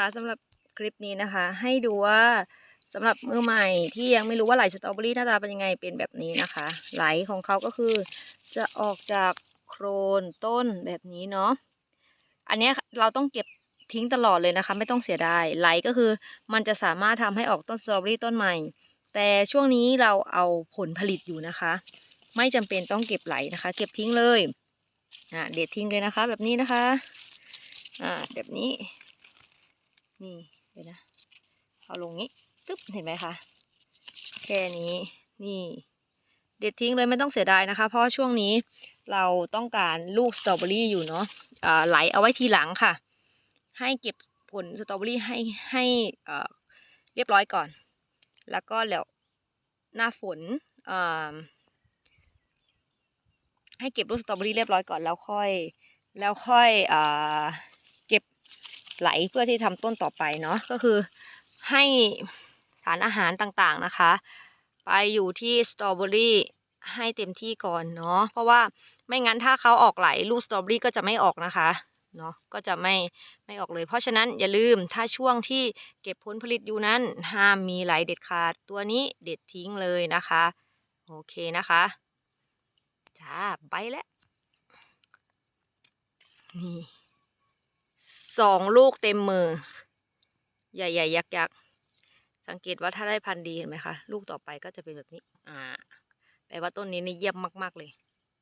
คะสำหรับคลิปนี้นะคะ ให้ดูว่าสำหรับมือใหม่ที่ยังไม่รู้ว่าไหลสตรอเบอรี่หน้าตาเป็นยังไงเป็นแบบนี้นะคะ ไหลของเขาก็คือจะออกจากโครนต้นแบบนี้เนาะอันนี้เราต้องเก็บทิ้งตลอดเลยนะคะ ไม่ต้องเสียดายไหลก็คือ มันจะสามารถทำให้ออกต้นสตรอเบอรี่ต้นใหม่ แต่ช่วงนี้เราเอาผลผลิตอยู่นะคะ ไม่จำเป็นต้องเก็บไหลนะคะ เก็บทิ้งเลยอ่าเด็ดทิ้งเลยนะคะ แบบนี้นะคะอ่าแบบนี้ นี่เดี๋ยวนะ เอาลงนี้ตึ๊บเห็นไหมคะ แค่นี้นี่เด็ดทิ้งเลยไม่ต้องเสียดายนะคะ เพราะช่วงนี้เราต้องการลูกสตรอเบอรี่อยู่เนาะไหลเอาไว้ทีหลังค่ะ ให้เก็บผลสตรอเบอรี่ให้ให้เรียบร้อยก่อน แล้วก็แล้วหน้าฝนให้เก็บลูกสตรอเบอรี่เรียบร้อยก่อนแล้วค่อย แล้วค่อยอ ไหลเพื่อที่ทำต้นต่อไปเนาะก็คือให้สารอาหารต่างๆนะคะ ไปอยู่ที่สตรอเบอรี่ให้เต็มที่ก่อนเนาะเพราะว่าไม่งั้นถ้าเขาออกไหลลูกสตรอเบอรี่ก็จะไม่ออกนะคะเนาะก็จะไม่ไม่ออกเลย เพราะฉะนั้นอย่าลืมถ้าช่วงที่เก็บผลผลิตอยู่นั้น ห้ามมีไหลเด็ดขาดตัวนี้เด็ดทิ้งเลยนะคะ โอเคนะคะจ้าไปแล้วนี่ สองลูกเต็มมือ ใหญ่ๆยักษ์ๆสังเกตว่าถ้าได้พันธุ์ดีเห็นไหมคะ ลูกต่อไปก็จะเป็นแบบนี้ อ่า แปลว่าต้นนี้นี่เยี่ยมมาก ๆ เลย